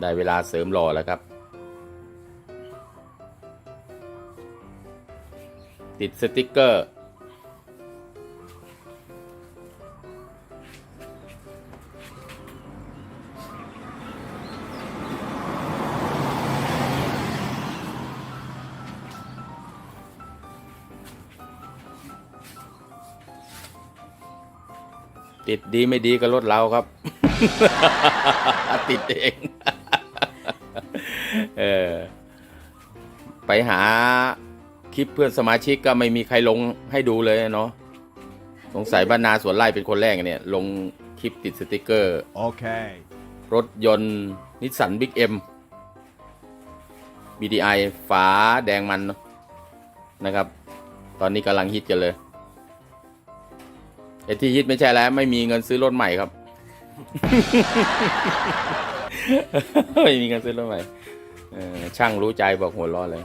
ได้เวลาเสริมหล่อแล้วครับ ติดสติกเกอร์ ติดดีไม่ดีก็รถเราครับ ติดเอง เออไปหาคลิปเพื่อนสมาชิกก็ไม่มีใครลงให้ดูเลยเนาะสงสัยบ้านนาสวนไร่เป็นคนแรกเนี่ย ลงคลิปติดสติกเกอร์ Okay. รถยนต์นิสสันบิ๊กเอ็ม BDI ฝาแดงมันเนอะนะครับ ตอนนี้กำลังฮิตกันเลยไอ้ที่ฮิตไม่ใช่แล้ว ไม่มีเงินซื้อรถใหม่ครับ ไม่มีเงินซื้อรถใหม่เออ ช่างรู้ใจบอกหัวเร้อนเลย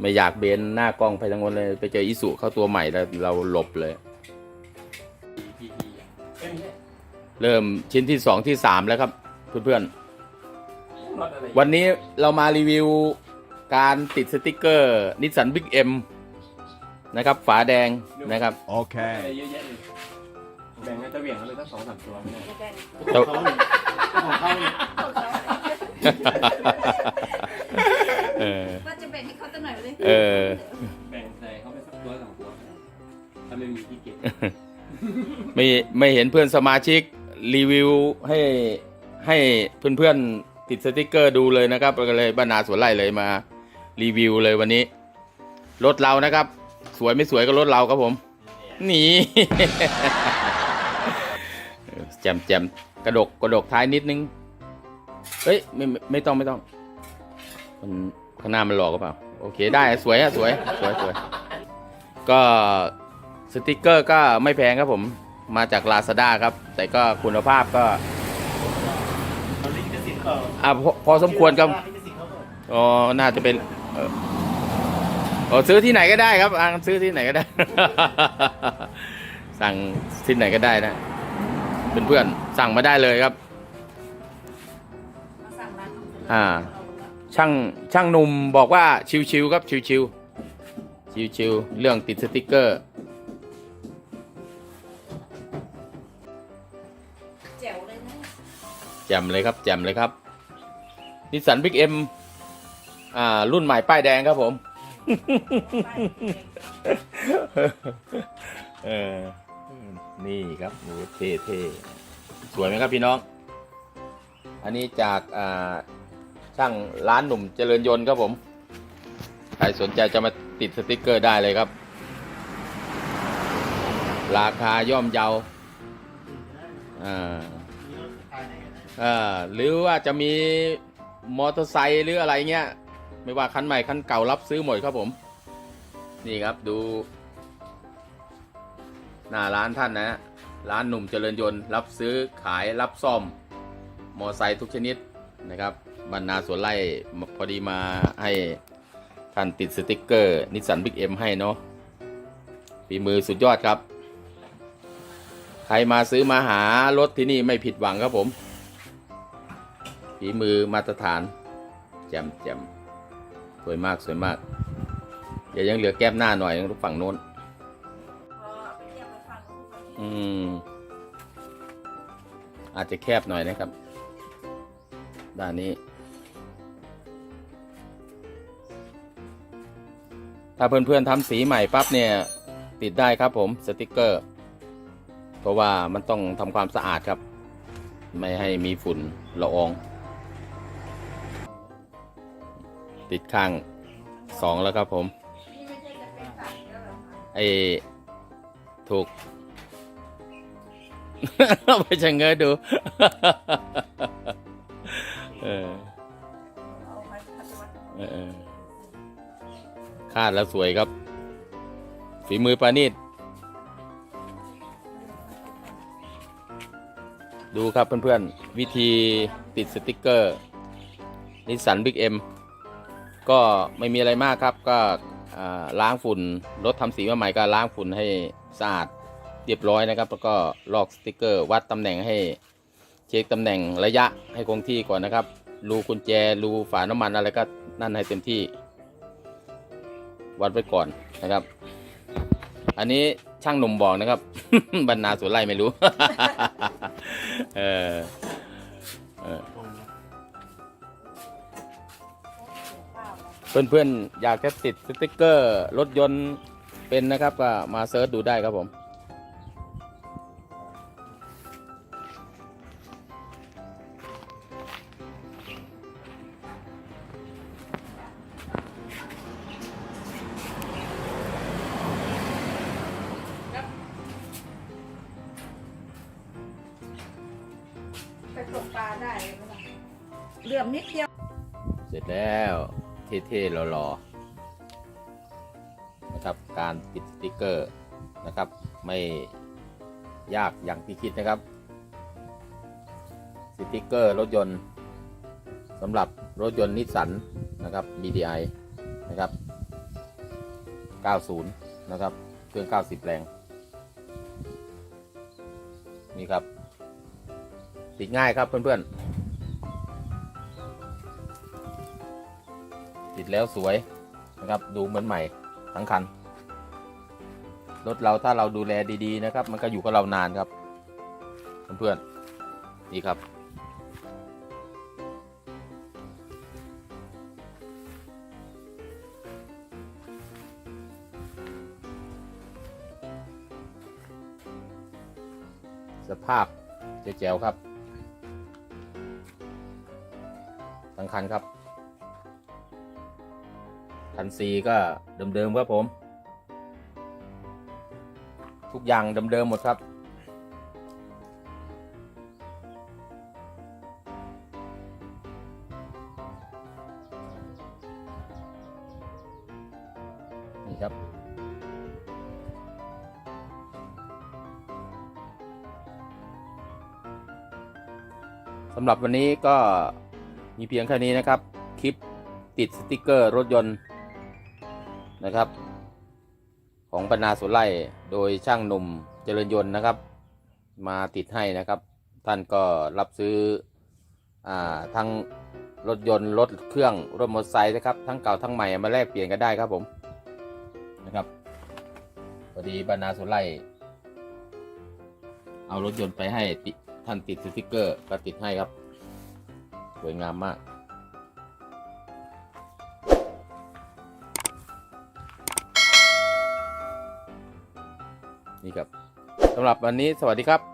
ไม่อยากเบนหน้ากล้องไปทางโน้นเลย ไปเจออิสุเข้าตัวใหม่แล้วเราหลบเลย เริ่มชิ้นที่สองที่สามแล้วครับ เพื่อนๆ วันนี้เรามารีวิวการติดสติกเกอร์นิสสันบิ๊กเอ็มนะครับ ฝาแดงนะครับอะไร Okay. เยอะแยะเลยแบ่งให้ตะเหวี่ยงเขาเลยตั้งสองสามตัวไม่ได้ไม่ได้แต่เขาเนี่ยของเขาเนี่ย เออ ว่าจะแบ่งให้เขาตั้งหน่อยเลยเออ แบ่งใส่เขาไปสักตัวสองตัวถ้าไม่มีที่เก็บไม่ไม่เห็นเพื่อนสมาชิกรีวิวให้ให้เพื่อนๆติดสติกเกอร์ดูเลยนะครับก็เลยบ้านนาสวนไร่เลยมารีวิวเลยวันนี้ รถเรานะครับ สวยไม่สวยก็รถเราครับผมนี่แจมแจมกระดกกระดกท้ายนิดนึง เฮ้ยไม่ไม่ไม่ต้องไม่ต้อง มันข้างหน้ามันหลอกก็เปล่า โอเคได้สวยอะสวยสวยสวย ก็สติกเกอร์ก็ไม่แพงครับผม มาจาก Lazada ครับ แต่ก็คุณภาพก็อะพอพอสมควรครับอ๋อน่าจะเป็นเอออ๋อซื้อที่ไหนก็ได้ครับอ่าซื้อที่ไหนก็ได้ สั่งที่ไหนก็ได้นะเพื่อนๆสั่งมาได้เลยครับ องอ่า ช่างช่างหนุ่มบอกว่าชิวๆครับชิวๆชิวๆเรื่องติดสติกเกอร์แจ๋วเลยนะแจ่มเลยครับแจ่มเลยครับนิสสันบิ๊กเอ็มอ่า รุ่นใหม่ป้ายแดงครับผม เออ นี่ครับโอ้เท่เท่สวยไหมครับพี่น้อง อันนี้จากอ่า ช่างร้านหนุ่มเจริญยนต์ครับผม ใครสนใจจะมาติดสติกเกอร์ได้เลยครับ ราคาย่อมเยาอ่าอ่าหรือว่าจะมีมอเตอร์ไซค์หรืออะไรเงี้ย ไม่ว่าคันใหม่คันเก่ารับซื้อหมดครับผม นี่ครับดู หน้าร้านท่านนะ ร้านหนุ่มเจริญยนต์ รับซื้อขายรับซ่อม มอเตอร์ไซค์ทุกชนิด นะครับบรรณาสวนไร่พอดีมาให้ท่านติดสติกเกอร์นิสสันบิ๊กเอ็มให้เนาะฝีมือสุดยอดครับ ใครมาซื้อมาหารถที่นี่ไม่ผิดหวังครับผมฝีมือมาตรฐานแจ่มแจ่มสวยมากสวยมากเดี๋ยวยังเหลือแก้มหน้าหน่อยตรงฝั่งโน้นพอเอาไปเทียบไปฟังผู้ฟังอืมอาจจะแคบหน่อยนะครับ ด้านนี้ ถ้าเพื่อนๆทำสีใหม่ปั๊บเนี่ย ติดได้ครับผมสติกเกอร์ เพราะว่ามันต้องทำความสะอาดครับ ไม่ให้มีฝุ่นละออง ติดข้างสองแล้วครับผมนี่ไม่ใช่จะเป็นฝันแล้วเหรอคะไอ้ถูก ไปชะเง้อดู เออเอาไปพัฒวัฒน์เออเออคาดแล้วสวยครับ ฝีมือปานีตดูครับเพื่อนๆ วิธีติดสติกเกอร์นิสสันบิ๊กเอ็มก็ไม่มีอะไรมากครับก็อ่าล้างฝุ่นรถทำสีมาใหม่ก็ล้างฝุ่นให้สะอาดเรียบร้อยนะครับ แล้วก็ลอกสติกเกอร์ วัดตำแหน่งให้ ช็คตำแหน่งระยะให้คงที่ก่อนนะครับรูกุญแจรูฝาน้ำมันอะไรก็นั่นให้เต็มที่ วัดไว้ก่อนนะครับ อันนี้ช่างหนุ่มบอกนะครับ บรรณาสวนไร่ไม่รู้ เออเออเพื่อนๆ อยากจะติดสติกเกอร์ รถยนต์เป็นนะครับก็มาเซิร์ชดูได้ครับผม ลือมนิดเดียว เสร็จแล้วเท่ๆหล่อๆนะครับ การติดสติกเกอร์นะครับ ไม่ยากอย่างที่คิดนะครับ สติกเกอร์รถยนต์สำหรับรถยนต์นิสสันนะครับ BDI นะครับ 90 นะครับ เครื่อง 90 แรง นี่ครับ ติดง่ายครับเพื่อนๆ ติดแล้วสวยนะครับ ดูเหมือนใหม่ทั้งคัน รถเราถ้าเราดูแลดีๆนะครับ มันก็อยู่กับเรานานครับ เพื่อนๆนี่ครับ สภาพแจ๋วๆครับทั้งคันครับ คันซีก็เดิมๆครับผม ทุกอย่างเดิมๆหมดครับ นี่ครับสำหรับวันนี้ก็มีเพียงแค่นี้นะครับ คลิปติดสติกเกอร์รถยนต์ นะครับ ของบรรณาสุไลโดยช่างหนุ่มเจริญยนต์นะครับ มาติดให้นะครับ ท่านก็รับซื้ออทั้งรถยนต์รถเครื่องรถมอเตอร์ไซค์นะครับ ทั้งเก่าทั้งใหม่มาแลกเปลี่ยนกันได้ครับผมนะครับพอดีบรรณาสุไลเอารถยนต์ไปให้ท่านติดสติกเกอร์ก็ติดให้ครับ สวยงามมาก นี่ครับสำหรับวันนี้สวัสดีครับ